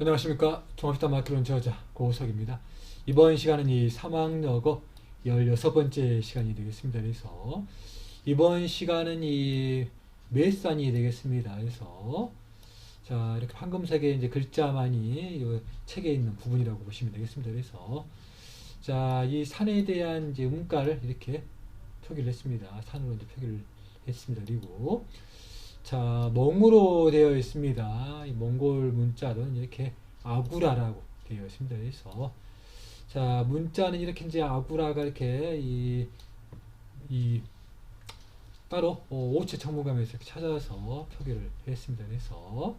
안녕하십니까 종합시다 마크론 저자 고석입니다. 이번 시간은 이 사막여고 16번째 시간이 되겠습니다. 그래서 이번 시간은 이 메산이 되겠습니다. 그래서 자 이렇게 황금색의 이제 글자만이 이 책에 있는 부분이라고 보시면 되겠습니다. 그래서 자이 산에 대한 이제 음가를 이렇게 표기를 했습니다. 산으로 이제 표기를 했습니다. 그리고 자, 몽으로 되어 있습니다. 이 몽골 문자는 이렇게 아구라라고 되어 있습니다. 그래서 자, 문자는 이렇게 이제 아구라가 이렇게 이, 이 따로 어, 오체 청문감에서 찾아서 표기를 했습니다. 그래서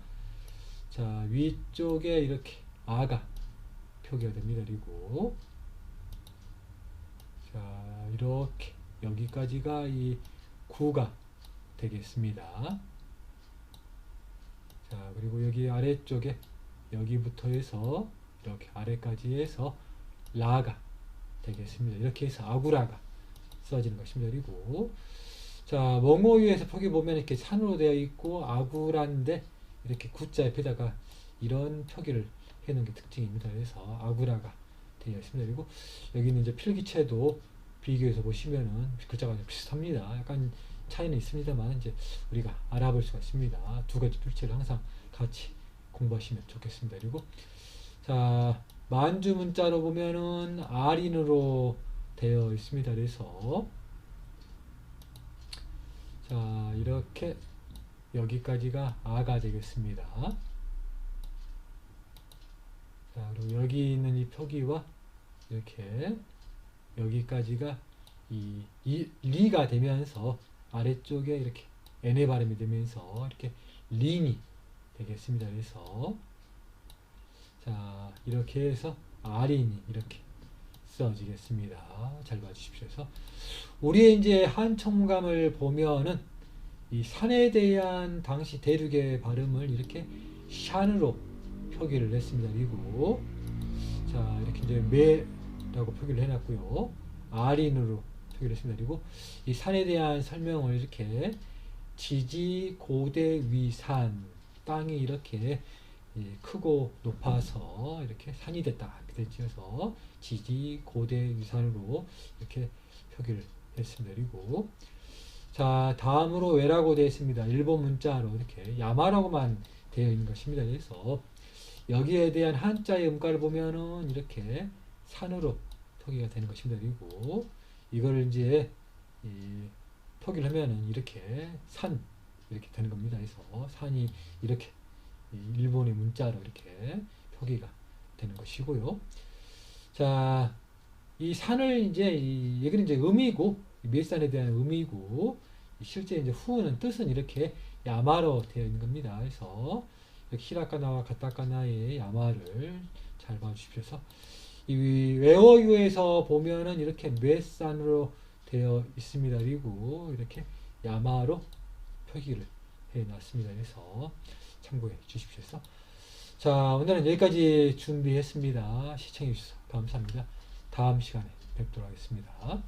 자, 위쪽에 이렇게 아가 표기가 됩니다. 그리고 자, 이렇게 여기까지가 이 구가 되겠습니다. 자, 그리고 여기 아래쪽에 여기부터 해서 이렇게 아래까지 해서 라가 되겠습니다. 이렇게 해서 아구라가 써지는 것입니다. 그리고 자, 멍어위에서 표기 보면 이렇게 산으로 되어 있고 아구라인데 이렇게 구자 옆에다가 이런 표기를 해놓은 게 특징입니다. 그래서 아구라가 되어 있습니다. 그리고 여기는 이제 필기체도 비교해서 보시면은 글자가 좀 비슷합니다. 약간 차이는 있습니다만 이제 우리가 알아볼 수가 있습니다. 두 가지 필체를 항상 같이 공부하시면 좋겠습니다. 그리고 자 만주 문자로 보면은 아린으로 되어 있습니다. 그래서 자 이렇게 여기까지가 아가 되겠습니다. 자 그리고 여기 있는 이 표기와 이렇게 여기까지가 이, 이 리가 되면서 아래쪽에 이렇게 n의 발음이 되면서 이렇게 린이 되겠습니다. 그래서 자 이렇게 해서 아린이 이렇게 써지겠습니다. 잘 봐주십시오. 그래서 우리의 이제 한청감을 보면은 이 산에 대한 당시 대륙의 발음을 이렇게 샨으로 표기를 했습니다. 그리고 자 이렇게 이제 매라고 표기를 해놨고요. 아린으로 했습니다. 그리고 이 산에 대한 설명을 이렇게 지지 고대 위산 땅이 이렇게 이 크고 높아서 이렇게 산이 됐다 이렇게 되지어서 지지 고대 위산으로 이렇게 표기를 했습니다. 그리고 자 다음으로 왜라고 되어 있습니다. 일본 문자로 이렇게 야마라고만 되어 있는 것입니다. 그래서 여기에 대한 한자의 음가를 보면은 이렇게 산으로 표기가 되는 것입니다. 그리고 이걸 이제 이 표기를 하면은 이렇게 산 이렇게 되는 겁니다. 그래서 산이 이렇게 이 일본의 문자로 이렇게 표기가 되는 것이고요. 자, 이 산을 이제 이 여기는 이제 의미고 이 밀산에 대한 의미고 실제 이제 후는 뜻은 이렇게 야마로 되어 있는 겁니다. 그래서 히라카나와 가타카나의 야마를 잘 봐주십시오. 이 외어유에서 보면은 이렇게 메산으로 되어 있습니다. 그리고 이렇게 야마로 표기를 해놨습니다. 그래서 참고해 주십시오. 자 오늘은 여기까지 준비했습니다. 시청해 주셔서 감사합니다. 다음 시간에 뵙도록 하겠습니다.